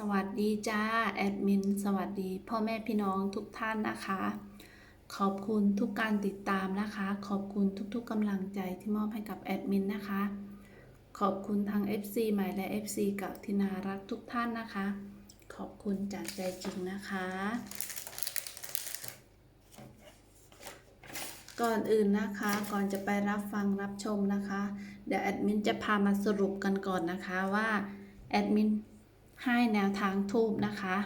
สวัสดีจ้าแอดมินสวัสดีพ่อแม่พี่น้องทุกท่านนะคะ ขอบคุณทุกการติดตามนะคะ ขอบคุณทุกๆกำลังใจที่มอบให้กับแอดมินนะคะ ขอบคุณทาง FC ใหม่และ FC เก่าที่น่ารักทุกท่านนะคะ ขอบคุณจากใจจริงนะคะ ก่อนอื่นนะคะก่อนจะไปรับฟังรับชมนะคะ เดี๋ยวแอดมินจะพามาสรุปกันก่อนนะคะว่าแอดมิน ให้แนวทางทูบนะคะ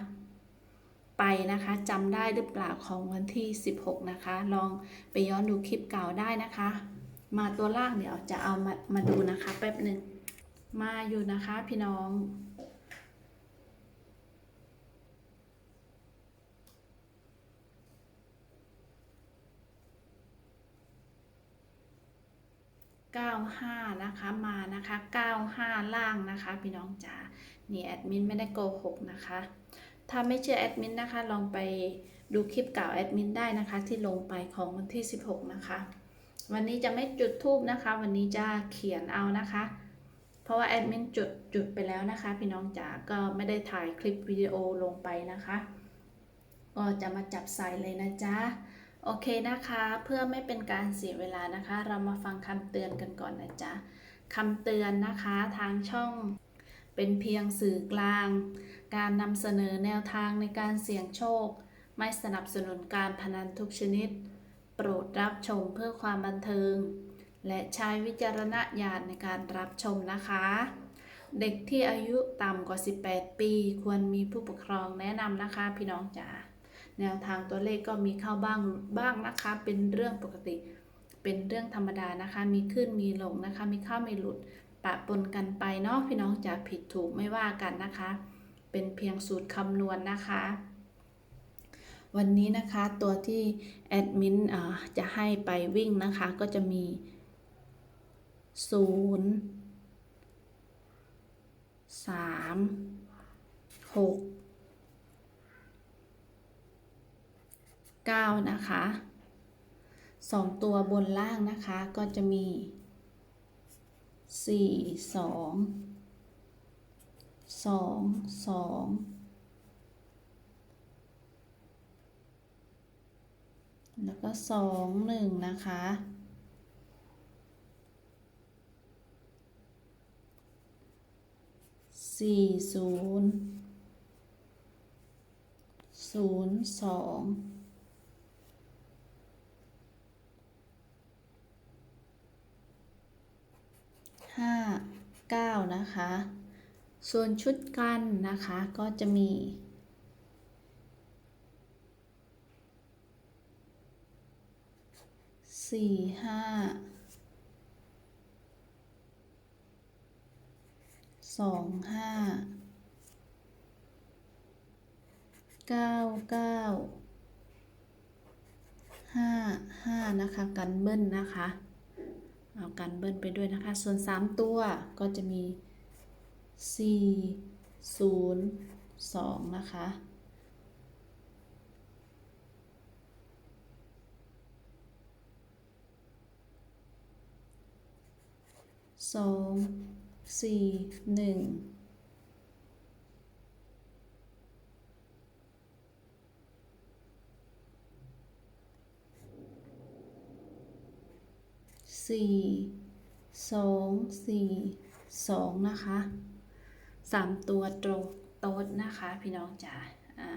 ไปนะคะจำได้หรือเปล่าของวันที่ 16 นะคะ ลองไปย้อนดูคลิปเก่าได้นะคะ มาตัวล่างเดี๋ยวจะเอามามาดูนะคะแป๊บหนึ่งมาอยู่นะคะพี่น้อง 95 นะคะมานะคะ 95 ล่างนะคะพี่น้องจ๋านี่แอดมินไม่ได้โกหกนะคะ ถ้าไม่เชื่อแอดมินนะคะ ลองไปดูคลิปเก่าแอดมินได้นะคะ ที่ลงไปของวันที่ 16 นะคะ วันนี้จะไม่จุดทูบนะคะ วันนี้จะเขียนเอานะคะ เพราะว่าแอดมินจุดจุดไปแล้วนะคะ พี่น้องจ๋าก็ไม่ได้ถ่ายคลิปวิดีโอลงไปนะคะ ก็จะมาจับใส่เลยนะจ๊ะ โอเคนะคะ เพื่อไม่เป็นการเสียเวลานะคะ เรามาฟังคำเตือนกันก่อนนะจ๊ะคำเตือนนะคะทางช่องเป็นเพียงสื่อกลาง การนำเสนอแนวทางในการเสี่ยงโชค ไม่สนับสนุนการพนันทุกชนิด โปรดรับชมเพื่อความบันเทิง และใช้วิจารณญาณในการรับชมนะคะ เด็กที่อายุต่ำกว่า 18 ปี ควรมีผู้ปกครองแนะนำนะคะพี่น้องจ๋า แนวทางตัวเลขก็มีเข้าบ้างบ้างนะคะ เป็นเรื่องปกติ เป็นเรื่องธรรมดานะคะ มีขึ้นมีลงนะคะ มีเข้ามีหลุดปะปนกันไปเนาะพี่น้องจะผิดถูกไม่ว่ากันนะคะ เป็นเพียงสูตรคำนวณนนะคะ วันนี้นะคะตัวที่แอดมินจะให้ไปวิ่งนะคะก็จะมี 0 3 6 9 นะคะสองตัวบนล่างนะคะก็จะมี 4 2 2 2 แล้วก็ 2 1 นะคะสี่ศูนย์ศูนย์สอง 9 นะคะ ส่วนชุดกันนะคะก็จะมี สี่ห้าสองห้าเก้าเก้าห้าห้านะคะ กันเบิ้ลนะคะ เอากันเบิ้ลไปด้วยนะคะ ส่วนสามตัวก็จะมีสี่ศูนย์สองนะคะ สอง สี่ หนึ่ง สี่สองสี่สองนะคะสามตัวตรงโต๊ดนะคะ พี่น้องจ๋าอ่า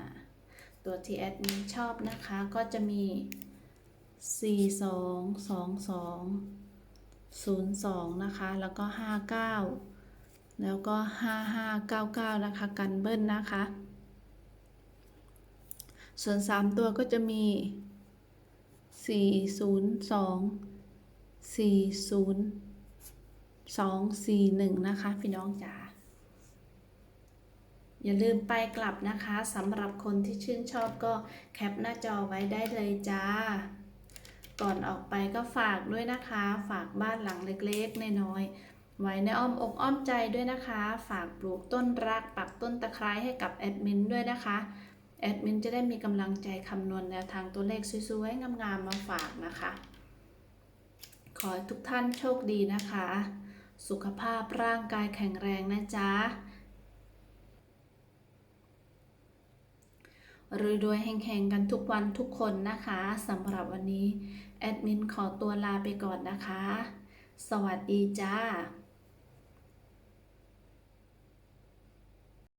ตัวที่แอดมินชอบนะคะก็จะมีสี่สองสองสอง02นย์สองนะคะ แล้วก็59แล้วก็5599นะคะกันเบิ้ลนะคะ ส่วน3ตัวก็จะมี402 40 241นะคะ พี่น้องจ๋าอย่าลืมไปกลับนะคะสำหรับคนที่ชื่นชอบก็แคปหน้าจอไว้ได้เลยจ้า ก่อนออกไปก็ฝากด้วยนะคะ ฝากบ้านหลังเล็กๆน้อยๆไว้ในอ้อมอกอ้อมใจด้วยนะคะ ฝากปลูกต้นรักปักต้นตะไคร้ให้กับแอดมินด้วยนะคะแอดมินจะได้มีกำลังใจคำนวณแนวทางตัวเลขสวยๆงามๆมาฝากนะคะ ขอให้ทุกท่านโชคดีนะคะ สุขภาพร่างกายแข็งแรงนะจ๊ะรวยๆแห่งๆกันทุกวันทุกคนนะคะสำหรับวันนี้ แอดมินขอตัวลาไปก่อนนะคะ สวัสดีจ้า